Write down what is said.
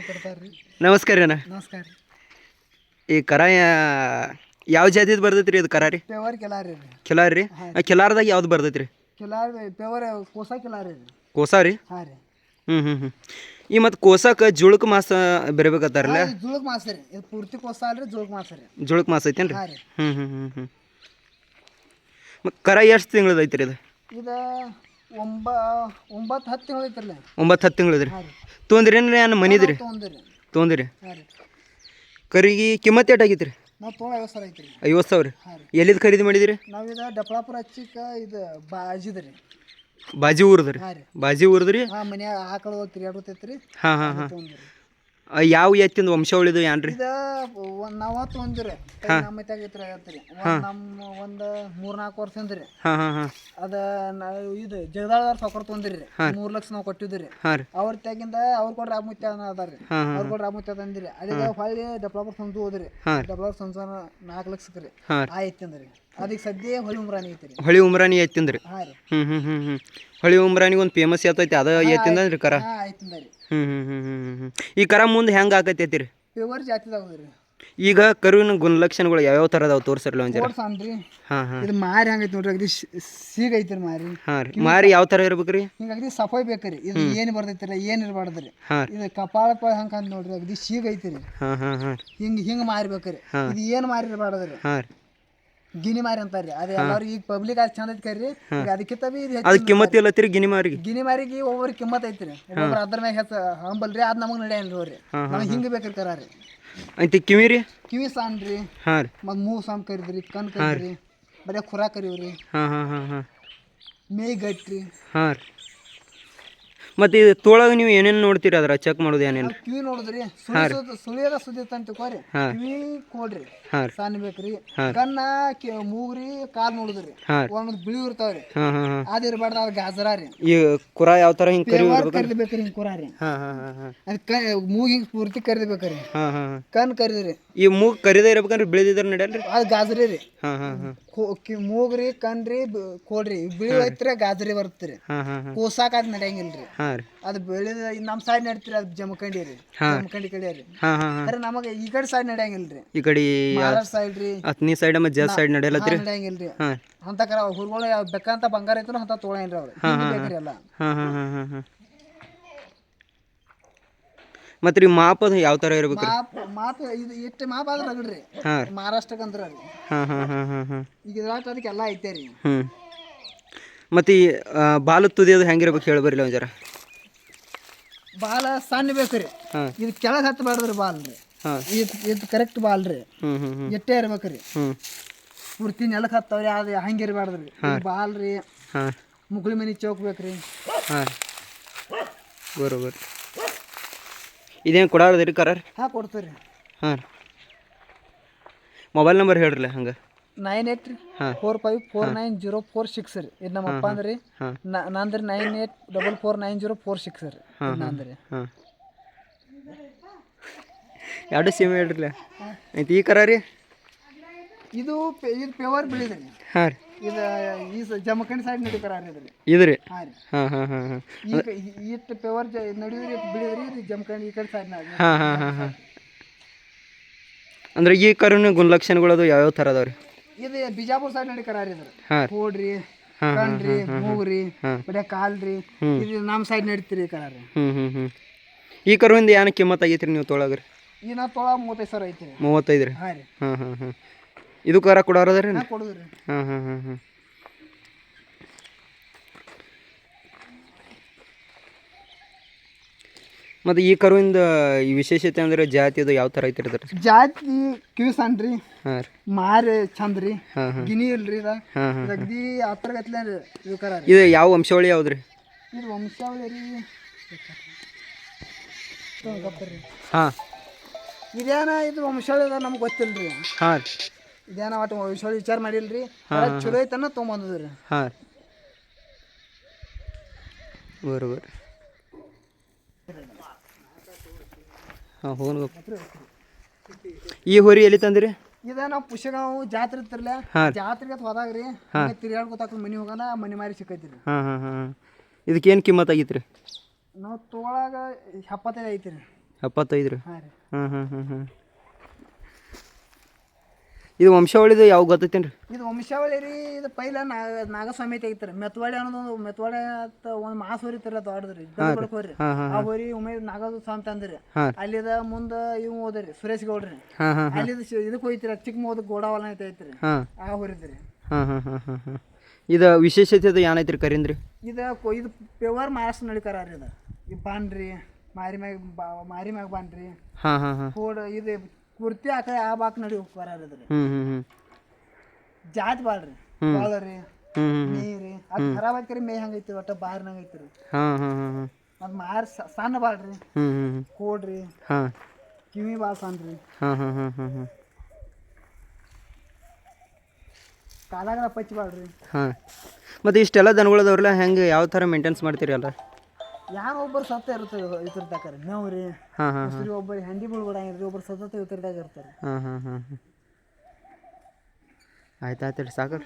ನಮಸ್ಕಾರ ರೀ ಅಣ್ಣ. ನಮಸ್ಕಾರ ಈ ಕರ ಯಾವ ಜಾತಿದು ಬರ್ತೈತ್ರಿ ರೀ ಇದು ಕರಾರಿ ರೀ? ಪೇವರ್ ಕೆಲಾರಿ ರೀ. ಕಿಲಾರ್ ರೀ? ಕಿಲಾರ್ದಾಗ ಯಾವ್ದು ಬರ್ತೈತ್ರಿ? ರೀ ಕೆಲಾರ್ ಪೇವರ್ ಕೋಸ ಕೆಲಾರಿ ರೀ. ಕೋಸಾ ರೀ? ಹಾಂ ರೀ. ಹ್ಞೂ ಹ್ಞೂ ಹ್ಞೂ ಈ ಮತ್ತು ಕೋಸಾಕ ಜುಳುಕ್ ಮಾಸ ಬೆರಬೇಕತ್ತಾರಲ್ಲ? ಇದು ಜುಳುಕ್ ಮಾಸ ರೀ. ಇದು ಪೂರ್ತಿ ಕೋಸ ಅಲ್ರಿ ಜುಳುಕ್ ಮಾಸ ರೀ. ಜುಳುಕ್ ಮಾಸ ಐತೇನು ರೀ? ಹಾಂ ರೀ. ಹ್ಞೂ ಹ್ಞೂ ಹ್ಞೂ ಹ್ಞೂ ಮತ್ತು ಕರ ಎಷ್ಟು ತಿಂಗಳದ ಐತ್ರಿ ರೀ ಇದು? ಇದು ಒಂಬ ಒಂಬತ್ತು ಹತ್ತು ತಿಂಗಳು ಐತ್ರಲ್ಲ ಒಂಬತ್ತು ಹತ್ತು ತಿಂಗಳದ ರೀ? ಹಾಂ ರೀ. ತೊಂದ್ರಿ ಏನು ಮನಿದ್ರಿ ಮನಿದು ರೀ ತೊಗೊಂಡ್ರಿ ತೊಂದ್ರಿ. ಹಾಂ ರೀ. ಕರಿಗೆ ಕಿಮ್ಮತ್ತು ನಾವು ತೊಗೊಂಡು ಐವತ್ತು ಸಾವಿರ ಐತ್ರಿ. ಐವತ್ತು ಸಾವಿರ? ಹಾಂ ರೀ. ಎಲ್ಲಿದು ಖರೀದಿ ಮಾಡಿದಿರಿ? ನಾವು ಇದು ಡಪ್ಳಾಪುರ ಹಚ್ಚಿಕ ಇದು ಬಾಜಿದ ರೀ ಬಾಜಿ ಊರದ್ರಿ? ರೀ ಹಾಂ ರೀ. ಬಾಜಿ ಊರದ್ರಿ? ಹಾಂ ಮನ್ಯಾಗ ಆಕಳು ತಿರ್ಗಾಡ್ತೈತಿ ರೀ ಹಾಂ ಹಾಂ. ಹಾಂ ಯಾವ ಎತ್ತಿಂದ ವಂಶ ಏನ್ ರೀ ಇದು ಒಂದು ನಾವು ತೊಗೊಂಡ್ರಿ ನಮ್ಮ ಐತ್ರಿ. ಒಂದು ನಮ್ಮ ಒಂದು ಮೂರ್ ನಾಲ್ಕು ವರ್ಷ ಅಂದ್ರಿ ಹಾಂ ಹಾಂ ಹಾಂ. ಅದ ನಾವು ಇದು ಜಗದಾಳದವ್ರ ಸೌಕರ್ ತೊಂದ್ರಿ. ಮೂರ್ ಲಕ್ಷ ನಾವು ಕೊಟ್ಟಿದ್ರಿ. ಹಾಂ ರೀ. ಅವ್ರ ತೆಗಿಂದ ಅವ್ರ ಕೂಡ ರಾಮುತ್ಯ ಹಾಂ ಅವ್ರ ಕೂಡ ರಾಮುತ್ಯ ತಂದಿರಿ ಅದಕ್ಕೆ ಹೊಳ್ಳಿ ಡೆವಲಪರ್ ಸಂಸು ಹೋದ್ರಿ. ಡೆವಲಪರ್ ಸಂಸು ನಾಲ್ಕು ಲಕ್ಷಕ್ಕೆ ರೀ. ಆ ಐತಂದ್ರಿ ಅದಕ್ಕೆ ಸದ್ಯ ಹೊಳಿ ಉಮ್ರಾನಿ ಐತ್ರಿ. ಹೊಳಿ ಉಮ್ರಾನಿ ಎತ್ತಿಂದ ಹಾ ಹಾಂ ರೀ. ಹ್ಞೂ ಹ್ಞೂ ಹ್ಞೂ ಹ್ಞೂ ಹೊಳಿ ಉಮ್ರಾನಿಗೆ ಒಂದು ಫೇಮಸ್ ಎತ್ತೈತಿ ಅದ ಐತಿಂದ ರೀ ಕರ? ಹ್ಞೂ ಹ್ಞೂ ಹ್ಞೂ ಹ್ಞೂ ಹ್ಞೂ ಈ ಕರ ಮುಂದೆ ಹೆಂಗೆ ಆಕೈತಿ ರೀ ಪ್ಯೂರ್ ಜಾತಿದಾಗ ಹೋದ್ರಿ ಈಗ ಕರುವಿನ ಗುಣಲಕ್ಷಣಗಳು ಯಾವ್ಯಾವ ಥರ ಅದಾವ ತೋರಿಸ್ರಲ್ಲ ಒಂದು ಕೋರ್ಸ್ ಅನ್ರಿ ಹಾಂ ಹಾಂ. ಇದು ಮಾರಿ ಹಂಗೈತಿ ನೋಡ್ರಿ ಅಗದಿ ಸೀಗ ಐತ್ರಿ ಮಾರಿ. ಹಾಂ ರೀ. ಮಾರಿ ಯಾವ ಥರ ಇರ್ಬೇಕು ರೀ ಹಿಂಗ ಅಗದಿ ಸಫಾಯಿ ಬೇಕ್ರಿ. ಇದು ಏನು ಬರ್ತೈತಿಲ್ಲ ಏನು ಇರಬಾರ್ದ್ರಿ. ಹಾಂ ರೀ. ಇದು ಕಪಾಳ ಹಂಗ ಅಂತ ನೋಡ್ರಿ ಅಗದಿ ಸೀಗ ಐತ್ರಿ. ಹಾಂ ಹಾಂ ಹಾಂ ಹಿಂಗ್ ಮಾರಿ ಬೇಕರಿ ಇದು ಏನು ಮಾರಿ ಇರಬಾರ್ದ್ರಿ ಹಾಂ ರೀ. ಗಿನಿ ಮಾರಿ ಅಂತಾರ್ರಿ ಅದು ಎಲ್ಲರಿಗೆ ಈಗ ಪಬ್ಲಿಕ್ ಆಗಿ ಚಂದ ಐತಿ ಕರ್ರಿ. ಈಗ ಅದಕ್ಕಿಂತ ಬಿ ಇದು ಅದು ಕಿಮ್ಮತ್ತು ಇಲ್ಲತ್ತೀರಿ ಗಿನಿ ಗಿನಿಮಾರಿಗೆ ಗಿನಿ ಮಾರಿಗೆ ಒಬ್ಬರಿಗೆ ಕಿಮ್ಮತ್ ಐತ್ರಿ. ಒಬ್ಬರು ಅದ್ರ ಮ್ಯಾಗ ಹೆಚ್ಚ ಹಂಬಲ್ರಿ ಅದ್ ನಮಗ್ ನಡೆಯಲ್ರಿ ಅವ್ರಿ ನಮಗೆ ಹಿಂಗ ಬೇಕ್ರಿ ಕರಾರಿ. ಐತಿ ಕಿವಿ ರೀ ಕಿವಿ ಸಾನ್ರಿ ಹಾಂ ರೀ. ಮತ್ತು ಮೂಗ್ ಸಾಮ್ ಕರಿದ್ರಿ ಕಣ್ ಕರಿದ್ರಿ. ಬರೀ ಖುರಾ ಕರಿವ್ರಿ. ಹಾಂ ಹಾಂ ಹಾಂ ಹಾಂ. ಮೇಯ್ ಗಟ್ರಿ. ಹಾಂ ರೀ. ಮತ್ತು ಇದು ತೋಳಗ ನೀವು ಏನೇನು ನೋಡ್ತೀರಿ ಅದ್ರ ಚೆಕ್ ಮಾಡೋದು ಏನೇನು? ಕಿವಿ ನೋಡಿದ್ರಿ? ಸುಳಿ ಸುಳಿಯದ ಸುದ್ದಿ ಅಂತ ಕೋರಿ. ಕಿವಿ ಕೊಡ್ರಿ. ಸಣ್ಣ ಬೇಕ್ರಿ. ಕಣ್ಣ ಮೂಗ್ರಿ ಕಾಲ್ ನೋಡಿದ್ರಿ. ಒಂದ್ ಬಿಳಿ ಇರ್ತಾವ್ರಿ. ಅದ ಇರ್ಬಾರ್ದ ಅದ್ ಗಾಜರ ರೀ. ಈ ಕುರ ಯಾವ ತರ ಹಿಂಗ್ ಕರಿ ಕರಿಬೇಕ್ರಿ ಹಿಂಗ್ ಹಾ ರೀ. ಹಾಂ ಹಾಂ ಹಾಂ ಹಾಂ. ಅದ್ ಮೂಗ್ ಹಿಂಗ್ ಪೂರ್ತಿ ಕರಿಬೇಕ್ರಿ ಹಾಂ ಕಣ್ ಕರಿದ್ರಿ. ಈ ಮೂಗ್ ಕರಿದೇ ಇರ್ಬೇಕಂದ್ರೆ ಬಿಳಿದಿದ್ರ ನಡೆಯಲ್ರಿ? ಅದ್ ಗಾಜರಿ ರೀ. ಹಾ ಹಾ ಹಾಂ. ಮೂಗ್ರಿ ಕಣ್ರಿ ಕೊಡ್ರಿ. ಬಿಳಿ ಐತ್ರಿ ಗಾದ್ರಿ ಬರ್ತರಿ ಕೂಸಾಕ ಅದ್ ನಡೆಯಂಗಿಲ್ರಿ. ಅದ್ ಬೆಳೆದ ನಮ್ಮ ಸೈಡ್ ನಡ್ತೀರಿ ಅದು ಜಮಖಂಡಿ ರೀ ಜಮಖಂಡಿ ಕಡೆ ರೀ ಅರೆ ನಮಗೆ ಈ ಕಡೆ ಸೈಡ್ ನಡೆಯಂಗಿಲ್ರಿ. ಈ ಕಡೆ ಸೈಡ್ ರೀ. ಹತ್ತನೇ ಸೈಡ್ ಮತ್ತೆ ಜಸ್ ಸೈಡ್ ನಡೆಯಲತ್ರಿ ನಡೆಯಂಗಿಲ್ರಿ. ಹಾಂ. ಅಂತ ಕರ ಹುರ್ಗಳು ಬೆಕ್ಕಂತ ಬಂಗಾರ ಐತ್ರ ಅಂತ ತೋಳಂಗಿಲ್ರಿ ಅವ್ರು. ಬೇಕ್ರಿ ಎಲ್ಲ. ಹಾಂ. ಮತ್ತು ರೀ ಮಾಪದ ಯಾವ ತರ ಇರ್ಬೇಕು ರೀ ಮಾಪ್ ಮಾಪ್ ಇದು ಎಷ್ಟು ಮಾಪ ಆದ್ರೆ ರಗಡ್ರಿ. ಹಾಂ ರೀ. ಮಹಾರಾಷ್ಟ್ರಕ್ಕೆ ಅಂದ್ರ ರೀ. ಹಾಂ ಹಾಂ ಹಾಂ ಹಾಂ ಹಾಂ. ಈಗ ಇದ್ರಾಟ ಅದಕ್ಕೆ ಎಲ್ಲ ಐತೆ ರೀ. ಹ್ಞೂ ಮತ್ತು ಈ ಆ, ತುದಿ ತುದಿಯೋದು ಹೆಂಗಿರ್ಬೇಕು ಹೇಳಿ ಬರಲಿ ಒಂಜರ ಬಾಲ ಸಣ್ಣ ರೀ. ಹಾಂ. ಇದು ಕೆಳಗೆ ಹತ್ತಬಾರ್ದ್ರಿ ಬಾಲ್ ರೀ. ಹಾಂ. ಇದು ಇದು ಕರೆಕ್ಟ್ ಬಾಲ್ ರೀ. ಹ್ಞೂ ಹ್ಞೂ ಹ್ಞೂ ಎಟ್ಟೇ ಇರ್ಬೇಕ್ರಿ ಹ್ಞೂ ಪೂರ್ತಿ ನೆಲಕ್ಕೆ ಹತ್ತವ್ರಿ ಅದು ಹಂಗೆ ಇರಬಾರ್ದ್ರಿ ಬಾಲ್ ರೀ. ಹಾಂ. ಮುಗುಳಿ ಮನಿ ಚೌಕ್ ಬೇಕ್ರಿ ಹಾಂ. ಬರೋಬರ್. ಇದೇನು ಕೊಡಾರದು ರೀ ಕರಾರ್? ಹಾ ಕೊಡ್ತೀರಿ. ಹಾಂ ರೀ. ಮೊಬೈಲ್ ನಂಬರ್ ಹೇಳ್ರಲ್ಲ ಹಂಗೆ? ನೈನ್ ಏಟ್ ರೀ ಹಾಂ. Four five four nine zero four six ರೀ. ಇದು ನಮ್ಮ ಅಪ್ಪ ಅಂದ್ರಿ. ಹಾಂ. ನಂದ್ರಿ nine eight double four nine zero four six ರೀ. ನಂದ್ರಿ ಎರಡು ಸಿಮ್ ಹೇಳ್ರಲ್ಲ ಐತಿ ಈ ಕರ ರೀ ಇದು ಇದು ಪೇವರ್ ಬೆಳಿದ್ರಿ. ಹಾಂ ರೀ. ಇದು ಈ ಸ- ಜಮಖಂಡಿ ಸೈಡ್ ನಡೀತಾರ ರೀ ಇದು ರೀ ಹಾಂ ರೀ. ಹಾಂ ಹಾಂ ಹಾಂ ಹಾಂ. ಈಗ ಇಟ್ಟು ಪೇವರ್ ಜ ನಡಿದ್ರಿ ಬಿಳಿದ್ರಿ ಇದು ಜಮಖಂಡಿ ಈ ಕಡೆ ಸೈಡ್ ಹಾಂ ಹಾಂ ಹಾಂ ಹಾಂ. ಅಂದ್ರೆ ಈ ಕರುನ ಗುಣಲಕ್ಷಣಗಳದು ಯಾವ್ಯಾವ ಥರ ಅದಾವ ರೀ ಇದು ಬಿಜಾಪುರ ಸೈಡ್ ನಡಿ ಕರಾರಿ ಇದ್ರ ಹಾಂ ರೀ. ಕೋಡ್ರಿ ಕಣ್ರಿ ಮೂಗ್ರಿ ಬಡ ಕಾಲ್ರಿ. ಇದು ನಮ್ಮ ಸೈಡ್ ನಡೀತೀರಿ ಹ್ಞೂ ಹ್ಞೂ ಹ್ಞೂ ಈ ಕರುವಿಂದ ಏನು ಕಿಮ್ಮತ್ತು ಆಗೈತೆ ರೀ ನೀವು ತೊಳಗ್ರಿ? ಈಗ ನಾ ತೊಳ ಮೂವತ್ತೈದು ಸಾವಿರ ಐತಿ ಮೂವತ್ತೈದು ರೀ ಹಾಂ ರೀ. ಹಾಂ ಹಾಂ ಹಾಂ ಇದು ಕರ ಕೂಡ ರೀ ಕೊಡುದ್ರಿ. ಹಾಂ ಹಾಂ ಹಾಂ ಹಾಂ. ಮತ್ತು ಈ ಕರುವಿಂದ ಈ ವಿಶೇಷತೆ ಅಂದ್ರೆ ಜಾತಿ ಅದು ಯಾವ ತರ ಐತಿ ರೀ ಜಾತಿ ಹಾಂ ರೀ. ಮಾರಿ ಚಂದ್ರಿ ರೀ ಹಾಂ. ಗಿನಿ ಇಲ್ರಿ ಇದ. ಹಾಂ ಹಾಂ ಇದ್ ಅಗ್ದಿ ಗತ್ಲೆ ಯಾವ ವಂಶಾವಳಿ ಯಾವ್ದು ರೀ ಇದು ವಂಶಾವಳಿ ರೀ. ಹಾಂ. ಇದೇನ ಇದು ವಂಶಾವಳಿ ಅದ ನಮ್ಗೆ ಗೊತ್ತಿಲ್ರಿ. ಹಾಂ ರೀ. ಇದೇನ ಒಟ್ಟು ವಿಷಯ ವಿಚಾರ ಮಾಡಿಲ್ರಿ? ಚಲೋ ಐತನ ತೊಗೊಂಬಂದದ್ರಿ. ಹಾಂ. ರೀ ಬರೋಬರ್ ಹಾಂ ಹೋಗ್ನು ಈ ಹೊರಿ ಎಲ್ಲಿ ತಂದ್ರಿ? ಇದ ನಾವು ಪುಷ್ಯಗಾಂವ್ ಜಾತ್ರೆ ಇರ್ತಿರ್ಲ ಜಾತ್ರೆಗೆ ಜಾತ್ರೆಗೆ ರೀ ತಿರ್ಗಾಡ್ಕೊತಾಕ ಮನಿ ಹೋಗೋಣ ಮನಿ ಮಾರಿ ಸಿಕ್ಕೈತ್ರಿ. ಹಾಂ ಹಾಂ ಹಾಂ ಇದಕ್ಕೇನು ಕಿಮ್ಮತ್ ಆಗೈತೆ ರೀ ನಾವು ತೊಗೊಳಾಗ ಎಪ್ಪತ್ತೈದು ಐತಿ ರೀ ಎಪ್ಪತ್ತೈದು ರೀ ಹಾಂ ರೀ. ಹಾಂ ಹಾಂ ಹಾಂ ಹಾಂ. ಇದು ವಂಶಾವಳಿದು ಯಾವ ಗೊತ್ತೈತೇನು ರೀ ಇದು ವಂಶಾವಳಿ ರೀ ಇದು ಪೈಲ ನಾಗ ನಾಗಸ್ವಾಮಿ ತೆಗಿತಾರೆ. ಮೆತ್ವಾಡಿ ಅನ್ನೋದು ಒಂದು ಅಂತ ಒಂದು ಮಾಸ ಹೊರಿ ಆಡಿದ್ರಿ ಗದಗಡಕ್ಕೆ ಹೋರಿ ಆ ಹೋರಿ ಉಮೇ ನಾಗದ ಸ್ವಾಮಿ ತಂದ್ರಿ ಅಲ್ಲಿದ ಮುಂದ ಇವ್ ಹೋದ್ರಿ ಸುರೇಶ್ ಗೌಡ್ರಿ. ಅಲ್ಲಿ ಇದಕ್ ಅಲ್ಲಿದ ಇದಕ್ಕೆ ಹೋಯ್ತಿರ ಚಿಕ್ಕ ಮೋದ ಗೋಡಾವಲ ಅಂತ ಐತ್ರಿ. ಆ ಹೋರಿದ್ರಿ. ಇದ ಇದು ವಿಶೇಷತೆ ಅದು ಏನೈತ್ರಿ ಕರಿಂದ್ರಿ? ಇದು ಇದು ಪ್ಯೂರ್ ಮಹಾರಾಷ್ಟ್ರ ನಳಿಕರ ರೀ ಇದು. ಈ ಬಾಂಡ್ರಿ ಮಾರಿ ಮ್ಯಾಗ ಮಾರಿ ಮ್ಯಾಗ ಬಾನ್ರಿ ಹಾಂ ಹಾಂ ಹಾಂ. ಇದು ಕುರ್ತಿ ಆ ಕಡೆ ಆ ಬಾಕ್ ನಡಿ ಬರಾರ ಇದ್ರಿ ಹ್ಮ್ ಹ್ಮ್ ಹ್ಞೂ ಜಾತ್ ಬಾಳ್ರಿ. ಹ್ಮ್. ಬಾಳ ರೀ ಹ್ಞೂ ಹ್ಞೂ ನೀರಿ ಅದು ಖರಾಬ್ ಆಯ್ತು ಮೇ ಹಂಗೈತಿ ಒಟ್ಟ ಬಾರ್ನಂಗ ಐತ್ರಿ ಹಾ ಹಾ ಹಾಂ ಹಾಂ. ಅದು ಮಾರ್ ಸಣ್ಣ ಬಾಳ್ರಿ. ಹ್ಮ್ ಹ್ಮ್ ಕೋಡ್ರಿ. ಹಾಂ. ಕಿವಿ ಬಾಳ್ ಸಣ್ಣ್ರಿ. ಹಾಂ ಹಾ ಹಾಂ ಪಚ್ಚಿ ಬಾಳ್ರಿ. ಹಾ. ಮತ್ತೆ ಇಷ್ಟೆಲ್ಲ ದನಗಳದವ್ರಲ್ಲ ಹೆಂಗೆ ಯಾವ ಥರ ಮೇಂಟೆನ್ಸ್ ಮಾಡ್ತೀರಿ ಅಲ್ಲ ಯಾರು ಒಬ್ಬರು ಸತ್ತ ಇರುತ್ತೆ ಇತಿರ್ತಾಕ್ರಿ ಮೇವ್ ರೀ ಹಾಂ ಹಾಂ ಮುಸ್ರಿ ಒಬ್ಬರು ಹಂಡಿ ಬಿಡ್ಬಿಡಂಗಿಲ್ರಿ ಒಬ್ಬರು ಸತತ ಇತಿರ್ದಾಗ ಇರ್ತಾರೆ. ಹಾಂ ಹಾಂ ಹಾಂ ಹಾಂ. ಆಯ್ತು ಆಯ್ತು ರೀ ಸಾಕು